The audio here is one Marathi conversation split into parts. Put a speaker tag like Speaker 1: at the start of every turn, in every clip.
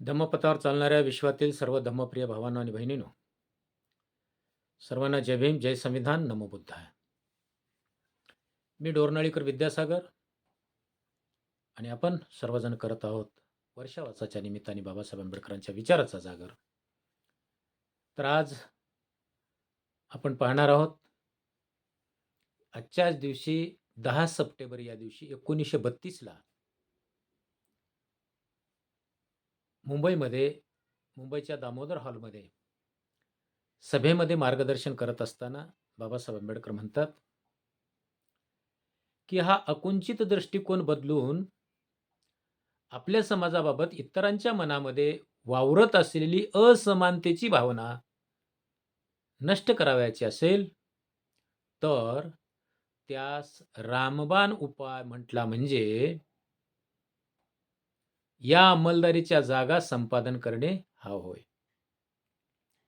Speaker 1: धम्मपथावर चालणाऱ्या विश्वातील सर्व धम्मप्रिय भावांना आणि बहिणीनो सर्वांना जय भीम जय संविधान नमो बुद्धाय. मी डोरनाळीकर विद्यासागर आणि आपण सर्वजण करत आहोत वर्षावासाच्या निमित्ताने बाबासाहेब आंबेडकरांच्या विचाराचा जागर. तर आज आपण पाहणार आहोत आजच्याच दिवशी दहा सप्टेंबर या दिवशी एकोणीसशे बत्तीसला मुंबईमध्ये मुंबईच्या दामोदर हॉलमध्ये सभेमध्ये मार्गदर्शन करत असताना बाबासाहेब आंबेडकर म्हणतात की हा अकुंचित दृष्टिकोन बदलून आपल्या समाजाबाबत इतरांच्या मनामध्ये वावरत असलेली असमानतेची भावना नष्ट करावयाची असेल तर त्यास रामबाण उपाय म्हटला म्हणजे या अंमलदारीच्या जागा संपादन करणे हा होय.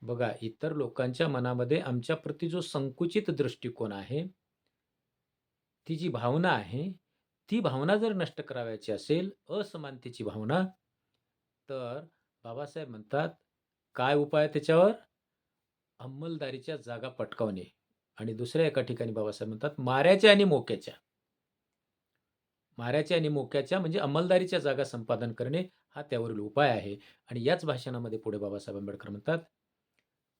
Speaker 1: बघा इतर लोकांच्या मनामध्ये आमच्या प्रती जो संकुचित दृष्टिकोन आहे ती जी भावना आहे ती भावना जर नष्ट करावयाची असेल असमानतेची भावना तर बाबासाहेब म्हणतात काय उपाय त्याच्यावर? अंमलदारीच्या जागा पटकावणे. आणि दुसऱ्या एका ठिकाणी बाबासाहेब म्हणतात माऱ्याच्या आणि मोक्याच्या. माऱ्याच्या आणि मोक्याच्या म्हणजे अंमलदारीच्या जागा संपादन करणे हा त्यावरील उपाय आहे. आणि याच भाषणामध्ये पुढे बाबासाहेब आंबेडकर म्हणतात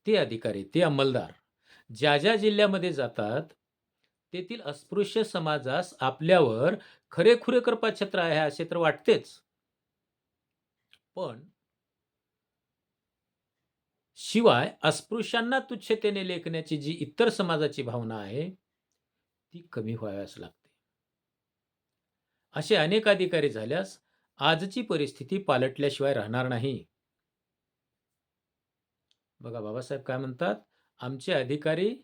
Speaker 1: ते अधिकारी ते अंमलदार ज्या ज्या जिल्ह्यामध्ये जातात तेथील अस्पृश्य समाजास आपल्यावर खरेखुरे कर्पाछत्र आहे असे तर वाटतेच. पण शिवाय अस्पृश्यांना तुच्छतेने लेखण्याची जी इतर समाजाची भावना आहे ती कमी व्हाव्यास लागते. असे अनेक अधिकारी झाल्यास आजची परिस्थिती पालटल्याशिवाय राहणार नाही. बघा बाबासाहेब काय म्हणतात? आमचे अधिकारी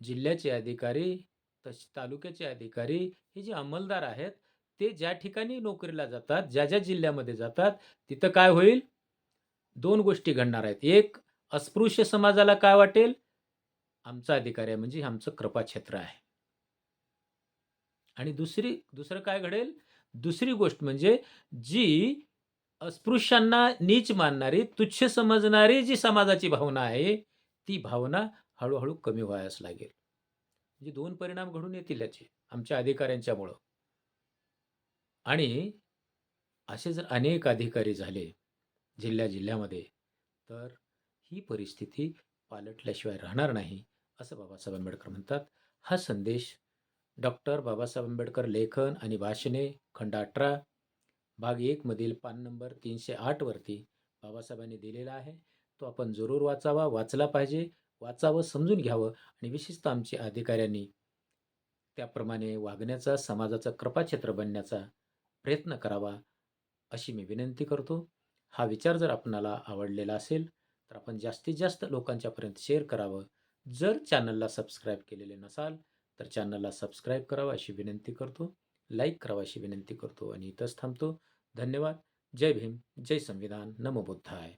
Speaker 1: जिल्ह्याचे अधिकारी तसे तालुक्याचे अधिकारी हे जे अंमलदार आहेत ते ज्या ठिकाणी नोकरीला जातात ज्या ज्या जिल्ह्यामध्ये जातात तिथं काय होईल? दोन गोष्टी घडणार आहेत. एक अस्पृश्य समाजाला काय वाटेल? आमचा अधिकारी आहे म्हणजे आमचं कृपाक्षेत्र आहे. आणि दुसरी दुसरं काय घडेल? दुसरी गोष्ट म्हणजे जी अस्पृश्यांना नीच मानणारी तुच्छ समजणारी जी समाजाची भावना आहे ती भावना हळूहळू कमी व्हायस लागेल. म्हणजे दोन परिणाम घडून येतील याचे आमच्या अधिकाऱ्यांच्यामुळं. आणि असे जर अनेक अधिकारी झाले जिल्ह्या जिल्ह्यामध्ये तर ही परिस्थिती पालटल्याशिवाय राहणार नाही असं बाबासाहेब आंबेडकर म्हणतात. हा संदेश डॉक्टर बाबासाहेब आंबेडकर लेखन आणि भाषणे खंड अठरा भाग एकमधील पान नंबर तीनशे आठवरती बाबासाहेबांनी दिलेला आहे. तो आपण जरूर वाचावा वाचला पाहिजे वाचावं समजून घ्यावं आणि विशेषतः आमच्या अधिकाऱ्यांनी त्याप्रमाणे वागण्याचा समाजाचा कृपाक्षेत्र बनण्याचा प्रयत्न करावा अशी मी विनंती करतो. हा विचार जर आपणाला आवडलेला असेल तर आपण जास्तीत जास्त लोकांच्यापर्यंत शेअर करावं. जर चॅनलला सबस्क्राईब केलेले नसाल तर चॅनलला सबस्क्राईब करावं अशी विनंती करतो. लाईक करावं अशी विनंती करतो आणि इथंच थांबतो. धन्यवाद. जय भीम. जय संविधान. नमो बुद्धाय.